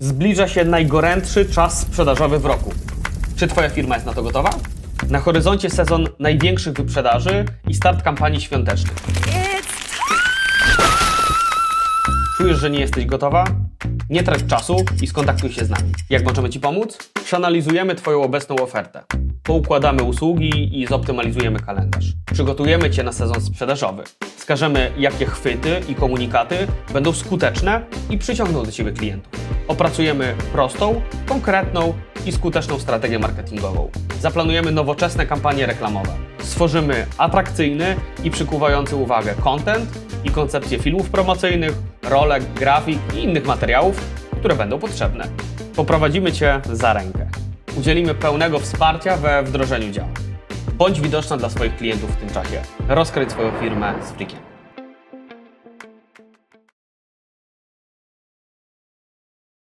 Zbliża się najgorętszy czas sprzedażowy w roku. Czy Twoja firma jest na to gotowa? Na horyzoncie sezon największych wyprzedaży i start kampanii świątecznych. Czujesz, że nie jesteś gotowa? Nie trać czasu i skontaktuj się z nami. Jak możemy Ci pomóc? Przeanalizujemy Twoją obecną ofertę. Poukładamy usługi i zoptymalizujemy kalendarz. Przygotujemy Cię na sezon sprzedażowy. Wskażemy, jakie chwyty i komunikaty będą skuteczne i przyciągną do Ciebie klientów. Opracujemy prostą, konkretną i skuteczną strategię marketingową. Zaplanujemy nowoczesne kampanie reklamowe. Stworzymy atrakcyjny i przykuwający uwagę content i koncepcję filmów promocyjnych, rolek, grafik i innych materiałów, które będą potrzebne. Poprowadzimy Cię za rękę. Udzielimy pełnego wsparcia we wdrożeniu działań. Bądź widoczna dla swoich klientów w tym czasie. Rozkręć swoją firmę z Flikiem.